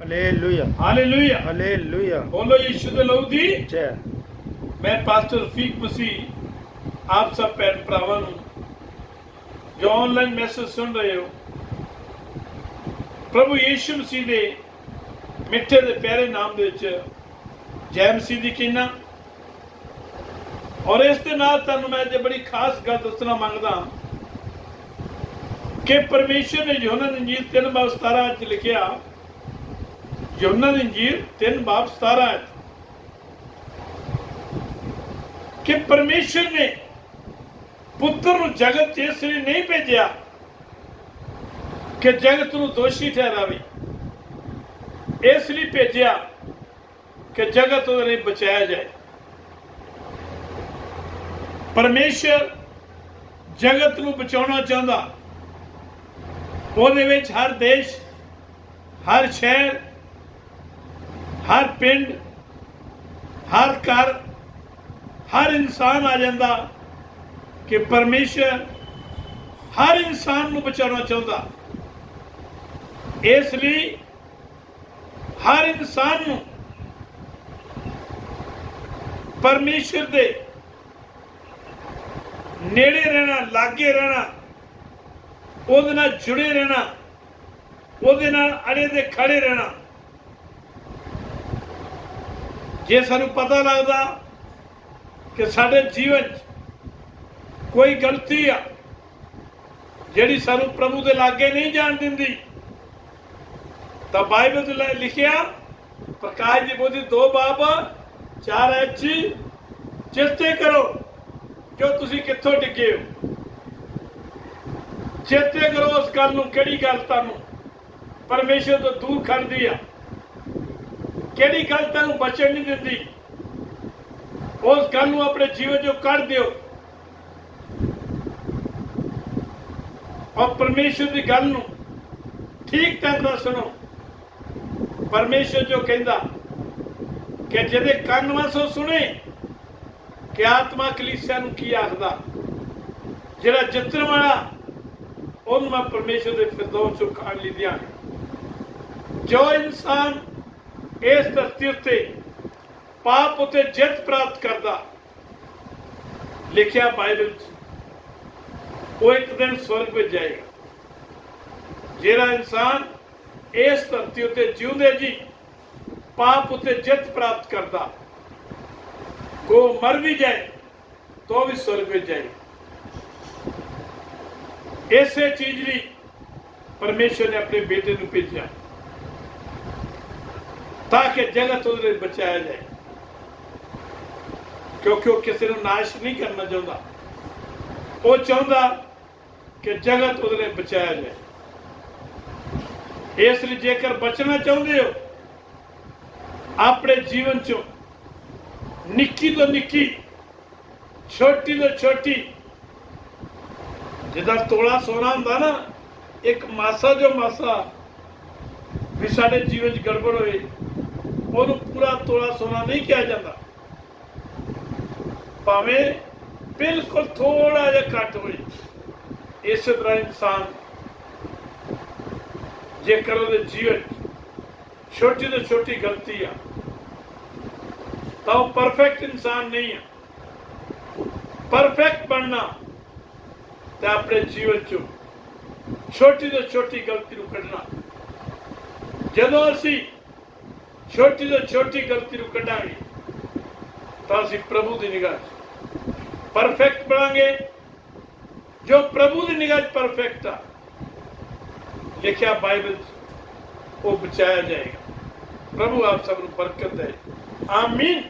Hallelujah hallelujah hallelujah ਬੋਲੋ ਯੀਸ਼ੂ ਦੇ ਲਹੂ ਦੀ ਜੈ ਮੈਂ ਪਾਸਟਰ ਰਫੀਕ ਮਸੀਹ ਆਪ ਸਭ ਭੈਣ ਭਰਾਵਾਂ ਨੂੰ ਜੋ ਆਨਲਾਈਨ ਮੈਸੇਜ ਸੁਣ ਰਹੇ ਹੋ ਪ੍ਰਭੂ ਯੀਸ਼ੂ ਮਸੀਹ ਦੇ ਮਿੱਠੇ ਦੇ ਪਿਆਰੇ ਨਾਮ ਦੇ ਵਿੱਚ ਜੈ ਮਸੀਹ ਦੀ ਕੀਨਾ ਔਰ ਇਸ ਦੇ ਨਾਲ ਤੁਹਾਨੂੰ ਮੈਂ ਜੇ ਬੜੀ ਖਾਸ ਗੱਲ ਦੱਸਣਾ ਮੰਗਦਾ ਕਿ ਪਰਮੇਸ਼ਰ ਨੇ ਯੋਹਨਾ ਇੰਜੀਲ 3 ਬਾਬ 17 ਚ ਲਿਖਿਆ ਯੋਹਨਾ ਦੀ ਇੰਜੀਲ 3 ਬਾਬ 17 ਚ ਕਿ ਪਰਮੇਸ਼ਰ ਨੇ ਪੁੱਤਰ ਨੂੰ ਜਗਤ 'ਚ ਇਸ ਲਈ ਨਹੀਂ ਭੇਜਿਆ ਕਿ ਜਗਤ ਨੂੰ ਦੋਸ਼ੀ ਠਹਿਰਾਵੇ। ਇਸ ਲਈ ਭੇਜਿਆ ਕਿ ਜਗਤ ਉਹਦੇ ਲਈ ਬਚਾਇਆ ਜਾਏ। ਪਰਮੇਸ਼ਰ ਜਗਤ ਨੂੰ ਬਚਾਉਣਾ ਚਾਹੁੰਦਾ। ਉਹਦੇ ਵਿੱਚ ਹਰ ਦੇਸ਼, ਹਰ ਸ਼ਹਿਰ ਹਰ ਪਿੰਡ, ਹਰ ਘਰ, ਹਰ ਇਨਸਾਨ ਆ ਜਾਂਦਾ ਕਿ ਪਰਮੇਸ਼ਰ ਹਰ ਇਨਸਾਨ ਨੂੰ ਬਚਾਉਣਾ ਚਾਹੁੰਦਾ। ਇਸ ਲਈ ਹਰ ਇਨਸਾਨ ਨੂੰ ਪਰਮੇਸ਼ਰ ਦੇ ਨੇੜੇ ਰਹਿਣਾ, ਲਾਗੇ ਰਹਿਣਾ, ਉਹਦੇ ਨਾਲ ਜੁੜੇ ਰਹਿਣਾ, ਉਹਦੇ ਨਾਲ ਅੜੇ ਦੇ ਖੜੇ ਰਹਿਣਾ ਜੇ ਸਾਨੂੰ ਪਤਾ ਲੱਗਦਾ ਕਿ ਸਾਡੇ ਜੀਵਨ 'ਚ ਕੋਈ ਗਲਤੀ ਆ, ਜਿਹੜੀ ਸਾਨੂੰ ਪ੍ਰਭੂ ਦੇ ਲਾਗੇ ਨਹੀਂ ਜਾਣ ਦਿੰਦੀ, ਤਾਂ ਬਾਈਬਲ 'ਚ ਲਿਖਿਆ, ਪ੍ਰਕਾਸ਼ ਦੀ ਬੋਧੀ ਦੋ ਬਾਬ ਚਾਰ ਐਚੀ, ਚੇਤੇ ਕਰੋ ਕਿ ਤੁਸੀਂ ਕਿੱਥੋਂ ਡਿੱਗੇ ਹੋ। ਚੇਤੇ ਕਰੋ ਉਸ ਗੱਲ ਨੂੰ, ਕਿਹੜੀ ਗੱਲ ਤੁਹਾਨੂੰ ਪਰਮੇਸ਼ਰ ਤੋਂ ਦੂਰ ਕਰਦੀ ਆ। ਕਿਹੜੀ ਗੱਲ ਤੁਹਾਨੂੰ ਬਚਣ ਨਹੀਂ ਦਿੰਦੀ? ਉਸ ਗੱਲ ਨੂੰ ਆਪਣੇ ਜੀਵਨ ਚੋਂ ਕੱਢ ਦਿਓ। ਔਰ ਪਰਮੇਸ਼ਰ ਦੀ ਗੱਲ ਨੂੰ ਠੀਕ ਢੰਗ ਨਾਲ ਸੁਣੋ। ਪਰਮੇਸ਼ਰ ਜੋ ਕਹਿੰਦਾ ਕਿ ਜਿਹਦੇ ਕੰਨ ਵਸੋ ਸੁਣੇ, ਕਿ ਆਤਮਾ ਕਲੀਸਿਆ ਨੂੰ ਕੀ ਆਖਦਾ? ਜਿਹੜਾ ਜਿੱਤਣ ਵਾਲਾ, ਉਹਨੂੰ ਮੈਂ ਪਰਮੇਸ਼ਰ ਦੇ ਫਿਰਦੌਸ ਚੋਂ ਕਾਢ ਲਈ ਦਿਆਂਗਾ ਜੋ ਇਨਸਾਨ ਇਸ ਧਰਤੀ ਉੱਤੇ ਪਾਪ ਉਤੇ ਜਿੱਤ ਪ੍ਰਾਪਤ ਕਰਦਾ। ਲਿਖਿਆ ਬਾਈਬਲ 'ਚ, ਉਹ ਇੱਕ ਦਿਨ ਸਵਰਗ ਵਿੱਚ ਜਾਏਗਾ। ਜਿਹੜਾ ਇਨਸਾਨ ਇਸ ਧਰਤੀ ਉੱਤੇ ਜਿਉਂਦੇ ਜੀ, ਪਾਪ ਉਤੇ ਜਿੱਤ ਪ੍ਰਾਪਤ ਕਰਦਾ, ਕੋ ਮਰ ਵੀ ਜਾਏ, ਤੋ ਵੀ ਸਵਰਗ ਵਿੱਚ ਜਾਏ। ਇਸੇ ਚੀਜ਼ ਲਈ ਪਰਮੇਸ਼ਰ ਨੇ ਆਪਣੇ ਬੇਟੇ ਨੂੰ ਭੇਜਿਆ। ਤਾਂ ਕਿ ਜਗਤ ਉਹਦੇ ਲਈ ਬਚਾਇਆ ਜਾਏ ਕਿਉਂਕਿ ਉਹ ਕਿਸੇ ਨੂੰ ਨਾਸ਼ ਨਹੀਂ ਕਰਨਾ ਚਾਹੁੰਦਾ ਉਹ ਚਾਹੁੰਦਾ ਕਿ ਜਗਤ ਉਹਦੇ ਲਈ ਬਚਾਇਆ ਜਾਏ ਇਸ ਲਈ ਜੇਕਰ ਬਚਣਾ ਚਾਹੁੰਦੇ ਹੋ ਆਪਣੇ ਜੀਵਨ ਚੋਂ ਨਿੱਕੀ ਤੋਂ ਨਿੱਕੀ ਛੋਟੀ ਤੋਂ ਛੋਟੀ ਜਿਹਦਾ ਤੋਲਾ ਸੋਨਾ ਹੁੰਦਾ ਨਾ ਇੱਕ ਮਾਸਾ ਜੋ ਮਾਸਾ ਵੀ ਸਾਡੇ ਜੀਵਨ 'ਚ ਗੜਬੜ ਹੋਏ ਉਹਨੂੰ ਪੂਰਾ ਤੋਲਾ ਸੋਨਾ ਨਹੀਂ ਕਿਹਾ ਜਾਂਦਾ। ਭਾਵੇਂ ਬਿਲਕੁਲ ਥੋੜਾ ਜਿਹਾ ਘੱਟ ਹੋਏ। ਇਸੇ ਤਰ੍ਹਾਂ ਇਨਸਾਨ ਜੇਕਰ ਉਹਦੇ ਜੀਵਨ 'ਚ ਛੋਟੀ ਤੋਂ ਛੋਟੀ ਗਲਤੀ ਆ, ਤਾਂ ਉਹ ਪਰਫੈਕਟ ਇਨਸਾਨ ਨਹੀਂ ਆ। ਪਰਫੈਕਟ ਬਣਨਾ ਤੇ ਆਪਣੇ ਜੀਵਨ 'ਚੋਂ ਛੋਟੀ ਤੋਂ ਛੋਟੀ ਗਲਤੀ ਨੂੰ ਕੱਢਣਾ। ਜਦੋਂ ਅਸੀਂ ਛੋਟੀ ਤੋਂ ਛੋਟੀ ਗਲਤੀ ਨੂੰ ਕੱਢਾਂਗੇ, ਤਾਂ ਅਸੀਂ ਪ੍ਰਭੂ ਦੀ ਨਿਗਾਹ 'ਚ ਪਰਫੈਕਟ ਬਣਾਂਗੇ। ਜੋ ਪ੍ਰਭੂ ਦੀ ਨਿਗਾਹ 'ਚ ਪਰਫੈਕਟ ਆ, ਲਿਖਿਆ ਬਾਈਬਲ 'ਚ, ਉਹ ਬਚਾਇਆ ਜਾਏਗਾ। ਪ੍ਰਭੂ ਆਪ ਸਭ ਨੂੰ ਬਰਕਤ ਦੇ। ਆਮੀਨ।